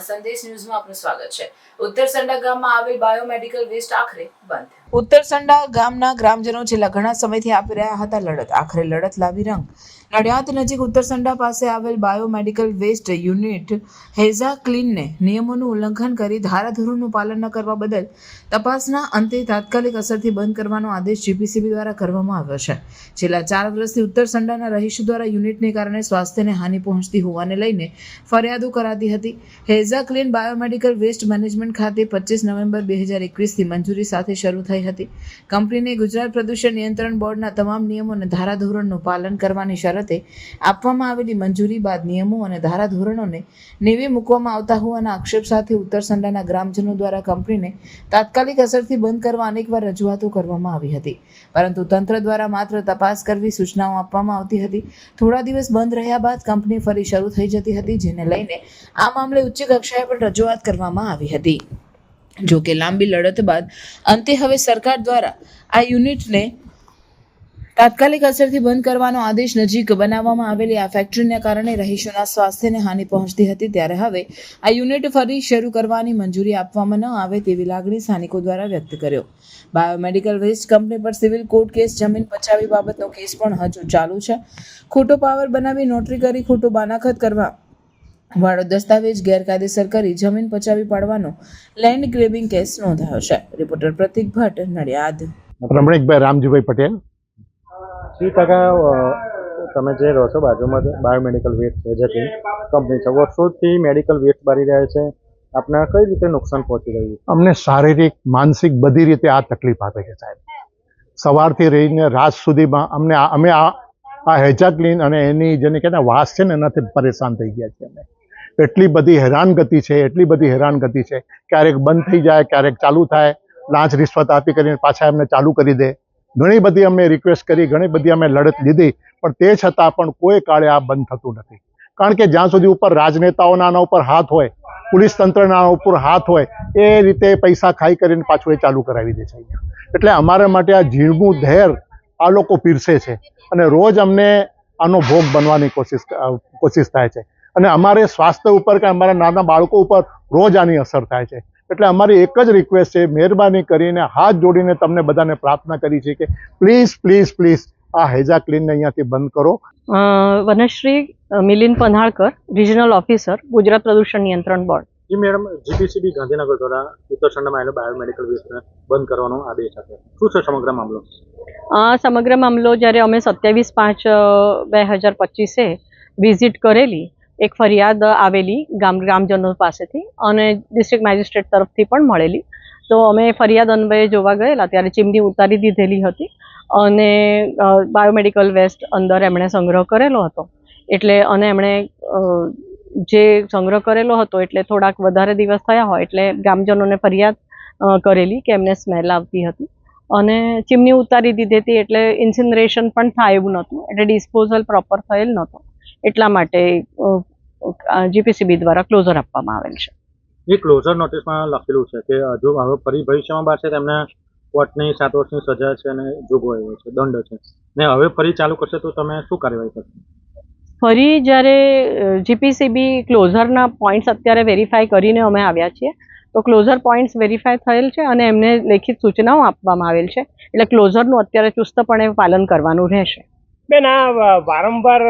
સંદેશ ન્યૂઝમાં આપનું સ્વાગત છે. ઉત્તર સંડા ગામમાં આવેલ બાયોમેડિકલ વેસ્ટ આખરે બંધ. ઉત્તર સંડા ગામના ગ્રામજનો છેલ્લા ઘણા સમયથી આપી રહ્યા હતા લડત. આખરે લડત લાવી રંગ. નડિયાદ નજીક ઉત્તરસંડા પાસે આવેલ બાયોમેડિકલ વેસ્ટ યુનિટ હેઝા ક્લીનને નિયમોનું ઉલ્લંઘન કરી ધારાધોરણનું પાલન ન કરવા બદલ તપાસના અંતે તાત્કાલિક અસરથી બંધ કરવાનો આદેશ જીપીસીબી દ્વારા કરવામાં આવ્યો છે. છેલ્લા ચાર વર્ષથી ઉત્તરસંડાના રહીશો દ્વારા યુનિટને કારણે સ્વાસ્થ્યને હાનિ પહોંચતી હોવાને લઈને ફરિયાદો કરાતી હતી. હેઝા ક્લીન બાયોમેડિકલ વેસ્ટ મેનેજમેન્ટ ખાતે પચીસ નવેમ્બર બે હજાર એકવીસથી મંજૂરી સાથે શરૂ થઈ હતી. કંપનીને ગુજરાત પ્રદૂષણ નિયંત્રણ બોર્ડના તમામ નિયમો અને ધારાધોરણનું પાલન કરવાની શરતે આપવામાં આવેલી મંજૂરી બાદ નિયમો અને ધારાધોરણોને નેવે મૂકવામાં આવતા હોવાના આક્ષેપ સાથે ઉત્તર સંડાના ગ્રામજનો દ્વારા કંપનીને તાત્કાલિક અસરથી બંધ કરવા અનેકવાર રજૂઆતો કરવામાં આવી હતી. પરંતુ તંત્ર દ્વારા માત્ર તપાસ કરવી સૂચનાઓ આપવામાં આવતી હતી. થોડા દિવસ બંધ રહ્યા બાદ કંપની ફરી શરૂ થઈ જતી હતી, જેને લઈને આ મામલે ઉચ્ચ કક્ષાએ પણ રજૂઆત કરવામાં આવી હતી. જો કે લાંબી લડત બાદ અંતે હવે સરકાર દ્વારા આ યુનિટને તાત્કાલિક અસરથી બંધ કરવાનો આદેશ નજીક બનાવવામાં આવેલી આ ફેક્ટરીને કારણે રહીશોના સ્વાસ્થ્યને હાનિ પહોંચતી હતી ત્યારે હવે આ યુનિટ ફરી શરૂ કરવાની મંજૂરી આપવામાં ન આવે તેવી લાગણી સ્થાનિકો દ્વારા વ્યક્ત કર્યો. બાયોમેડિકલ વેસ્ટ કંપની પર સિવિલ કોર્ટ કેસ જમીન પચાવી બાબતનો કેસ પણ હજુ ચાલુ છે. ખોટો પાવર બનાવી નોટરી કરી ખોટો બાનાખત કરવા વાળો દસ્તાવેજ ગેરકાયદેસર કરી જમીન પચાવી પાડવાનો લેન્ડ ગ્રેબિંગ કેસ નોંધાયો છે. રિપોર્ટર પ્રતિક ભટ્ટ નડિયાદ. રમણીકભાઈ રામજીભાઈ પટેલ. શ્રી ટકા તમે જે રહો છો બાજુમાં બાયોમેડિકલ વેસ્ટ છે જે કંપની છે. વર્ષોથી મેડિકલ વેસ્ટ બારી રહ્યા છે. આપને કઈ રીતે નુકસાન પહોંચી રહ્યું અમને શારીરિક માનસિક બધી રીતે આ તકલીફ આપે છે સાહેબ. સવારથી રહીને રાત સુધીમાં અમને આ- અમે આ આ હેજા ક્લીન અને એની જેને કહેતા વાસ છે ને એનાથી પરેશાન થઈ ગયા છીએ અમે. એટલી બધી હેરાનગતિ છે, એટલી બધી હેરાનગતિ છે. ક્યારેક બંધ થઈ જાય, ક્યારેક ચાલુ થાય. લાંચ રિશ્વત આપી કરીને પાછા એમને ચાલુ કરી દે. ઘણી બધી અમે રિક્વેસ્ટ કરી, ઘણી બધી અમે લડત લીધી, પણ તે છતાં પણ કોઈ કાળે આ બંધ થતું નથી. કારણ કે જ્યાં સુધી ઉપર રાજનેતાઓના આના ઉપર હાથ હોય, પોલીસ તંત્રના ઉપર હાથ હોય, એ રીતે પૈસા ખાઈ કરીને પાછું એ ચાલુ કરાવી દે છે એટલે અમારા માટે આ ઝીણવું ધેર આ લોકો પીરસે છે. અને રોજ અમને આનો ભોગ બનવાની કોશિશ કોશિશ થાય છે. અને અમારે સ્વાસ્થ્ય ઉપર કે અમારા નાના બાળકો ઉપર રોજ આની અસર થાય છે. એટલે અમારી એક જ રિક્વેસ્ટ છે મહેરબાની કરીને હાથ જોડીને તમને બધાને પ્રાર્થના કરી છે કે પ્લીઝ પ્લીઝ પ્લીઝ આ હેજા ક્લીનને અહીંયાથી બંધ કરો. વનશ્રી મિલિન મિલિંદ પન્હાળકર રિજનલ ઓફિસર ગુજરાત પ્રદૂષણ નિયંત્રણ બોર્ડ. જી મેડમ જીપીસીબી ગાંધીનગર દ્વારા ઉત્તરાખંડમાં સંડામાં આવેલો બાયોમેડિકલ વેસ્ટને બંધ કરવાનો આદેશ આપ્યો. શું છે સમગ્ર મામલો? આ સમગ્ર મામલો જ્યારે અમે સત્યાવીસ પાંચ બે હજાર પચીસે વિઝિટ કરેલી એક ફરિયાદ આવેલી ગામ ગ્રામજનો પાસેથી અને ડિસ્ટ્રિક્ટ મેજિસ્ટ્રેટ તરફથી પણ મળેલી. તો અમે ફરિયાદ અન્વયે જોવા ગયેલા, ત્યારે ચીમની ઉતારી દીધેલી હતી અને બાયોમેડિકલ વેસ્ટ અંદર એમણે સંગ્રહ કરેલો હતો. એટલે, અને એમણે જે સંગ્રહ કરેલો હતો, એટલે થોડાક વધારે દિવસ થયા હોય, એટલે ગ્રામજનોને ફરિયાદ કરેલી કે એમને સ્મેલ આવતી હતી. અને ચીમની ઉતારી દીધી હતી એટલે ઇન્સિનરેશન પણ થાય એવું નહોતું, એટલે ડિસ્પોઝલ પ્રોપર થયેલ નહોતો. એટલા માટે જીપીસીબી દ્વારા ક્લોઝર આપવામાં આવેલ છે. એ ક્લોઝર નોટિસમાં લખેલું છે કે હજુ હવે ફરી ભવિષ્યમાં પાસે તેમને કોર્ટની સાત વર્ષની સજા છે અને જોગવાઈ હોય છે દંડ છે. ને હવે ફરી ચાલુ કરશે તો તમે શું કાર્યવાહી કરશો? ફરી જ્યારે જીપીસીબી ક્લોઝરના પોઈન્ટ્સ અત્યારે વેરીફાઈ કરીને અમે આવ્યા છીએ તો ક્લોઝર પોઈન્ટ્સ વેરીફાઈ થયેલ છે અને એમને લેખિત સૂચનાઓ આપવામાં આવેલ છે. એટલે ક્લોઝરનું અત્યારે ચુસ્તપણે પાલન કરવાનું રહેશે. બેન આ વા- વારંવાર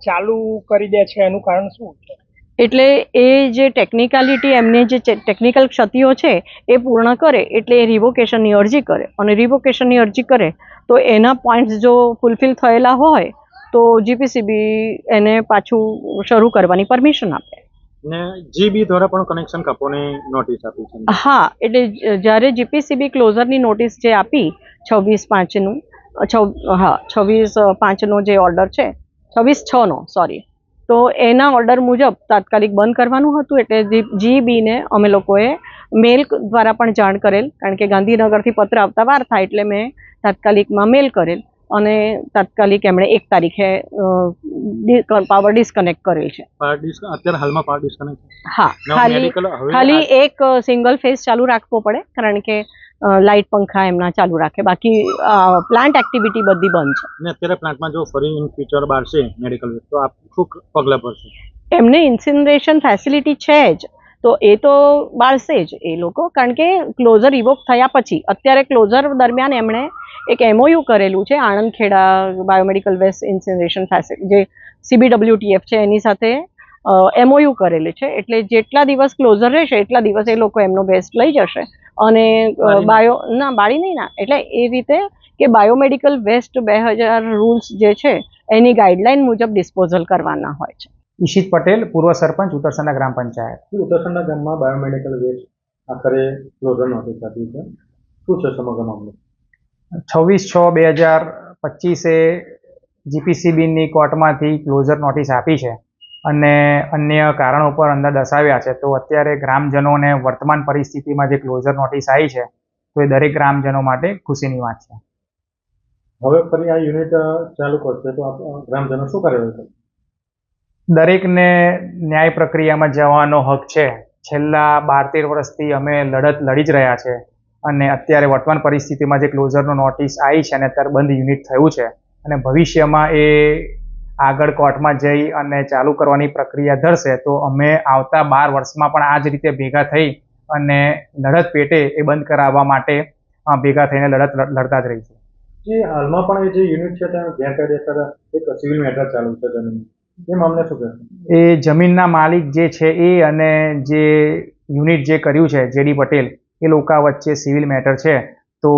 ચાલુ કરી દે છે એનું કારણ શું છે? એટલે એ જે ટેકનિકાલિટી એમને જે ટેકનિકલ ક્ષતિઓ છે એ પૂર્ણ કરે એટલે એ રિવોકેશનની અરજી કરે. અને રિવોકેશનની અરજી કરે તો એના પોઈન્ટ્સ જો ફૂલફિલ થયેલા હોય તો જીપીસીબી એને પાછું શરૂ કરવાની પરમિશન આપે. ને જીબી દ્વારા પણ કનેક્શન કાપવાની નોટિસ આપી છે. હા એટલે જ્યારે જીપીસીબી ક્લોઝરની નોટિસ જે આપી છવ્વીસ પાંચનું હા છવ્વીસ પાંચનો જે ઓર્ડર છે છવ્વીસ છનો સોરી તો એના ઓર્ડર મુજબ તાત્કાલિક બંધ કરવાનું હતું એટલે જીબીને અમે લોકોએ મેલ દ્વારા પણ જાણ કરેલ કારણ કે ગાંધીનગરથી પત્ર આવતા વાર થાય એટલે મેં તાત્કાલિકમાં મેલ કરેલ અને તાત્કાલિક એમણે એક તારીખે પાવર ડિસ્કનેક્ટ કરેલ છે. અત્યારે હાલમાં પાવર ડિસ્કનેક્ટ હા ખાલી ખાલી એક સિંગલ ફેઝ ચાલુ રાખવો પડે કારણ કે લાઇટ પંખા એમના ચાલુ રાખે. બાકી પ્લાન્ટ એક્ટિવિટી બધી બંધ છે. ને અત્યારે પ્લાન્ટમાં જો ફરી ઇન ફ્યુચર બહાર મેડિકલ તો આપ શું પગલાં ભરશો? એમને ઇન્સિનરેશન ફેસિલિટી છે જ. તો એ તો બાળશે જ એ લોકો. કારણ કે ક્લોઝર ઇવોક થયા પછી અત્યારે ક્લોઝર દરમિયાન એમણે એક એમઓયુ કરેલું છે Anand Kheda biomedical waste incineration facility જે સીબીડબ્લ્યુટીએફ છે એની સાથે એમઓયુ કરેલી છે. એટલે જેટલા દિવસ ક્લોઝર રહેશે એટલા દિવસ એ લોકો એમનો વેસ્ટ લઈ જશે. અને બાયો ના બાળી નહીં ના એટલે એ રીતે કે બાયોમેડિકલ વેસ્ટ બે હજાર રૂલ્સ જે છે એની ગાઈડલાઈન મુજબ ડિસ્પોઝલ કરવાના હોય છે. ઈશિત પટેલ પૂર્વ સરપંચ ઉત્તરસંડા ગ્રામ પંચાયત. ઉત્તરસંડા ગામમાં બાયોમેડિકલ વેસ્ટ આખરે ક્લોઝર નોટિસ આપી છે. શું છે સમગ્ર મામલો? છવ્વીસ છ બે હજાર પચીસે જીપીસીબીની કોર્ટમાંથી ક્લોઝર નોટિસ આપી છે. અને અન્ય કારણો પર અંદર દર્શાવ્યા છે. તો અત્યારે ગ્રામજનોને વર્તમાન પરિસ્થિતિમાં જે ક્લોઝર નોટિસ આવી છે તો એ દરેક ગ્રામજનો માટે ખુશીની વાત છે. હવે ફરી આ યુનિટ ચાલુ કરશે તો ગ્રામજનો શું કરે દરેકને ન્યાય પ્રક્રિયામાં જવાનો હક છે. છેલ્લા બાર તેર વર્ષથી અમે લડત લડી જ રહ્યા છે અને અત્યારે વર્તમાન પરિસ્થિતિમાં જે ક્લોઝરનો નોટિસ આવી છે અને અત્યારે બંધ યુનિટ થયું છે અને ભવિષ્યમાં એ આગળ કોર્ટમાં જઈ અને ચાલુ કરવાની પ્રક્રિયા ધરશે તો અમે આવતા બાર વર્ષમાં પણ આ જ રીતે ભેગા થઈ અને લડત પેટે એ બંધ કરાવવા માટે ભેગા થઈને લડત લડતા જ રહીશું. જે હાલમાં પણ એ જે યુનિટ છે ત્યાં ગેરકાયદેસર એક સિવિલ મેટર ચાલુ છે જમીન. એ મામલે શું કહેશો? એ જમીનના માલિક જે છે એ અને જે યુનિટ જે કર્યું છે જેડી પટેલ એ લોકો વચ્ચે સિવિલ મેટર છે. તો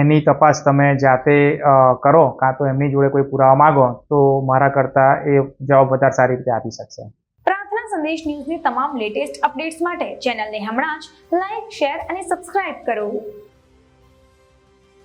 એની તપાસ તમે જાતે કરો. કાં તો એમની જોડે કોઈ પુરાવા માગો, તો મારા કરતાં એ જવાબ વધારે સારી રીતે આપી શકશે. પ્રાર્થના સંદેશ ન્યૂઝની તમામ લેટેસ્ટ અપડેટ્સ માટે ચેનલને હમણાં જ લાઈક શેર અને સબસ્ક્રાઇબ કરો.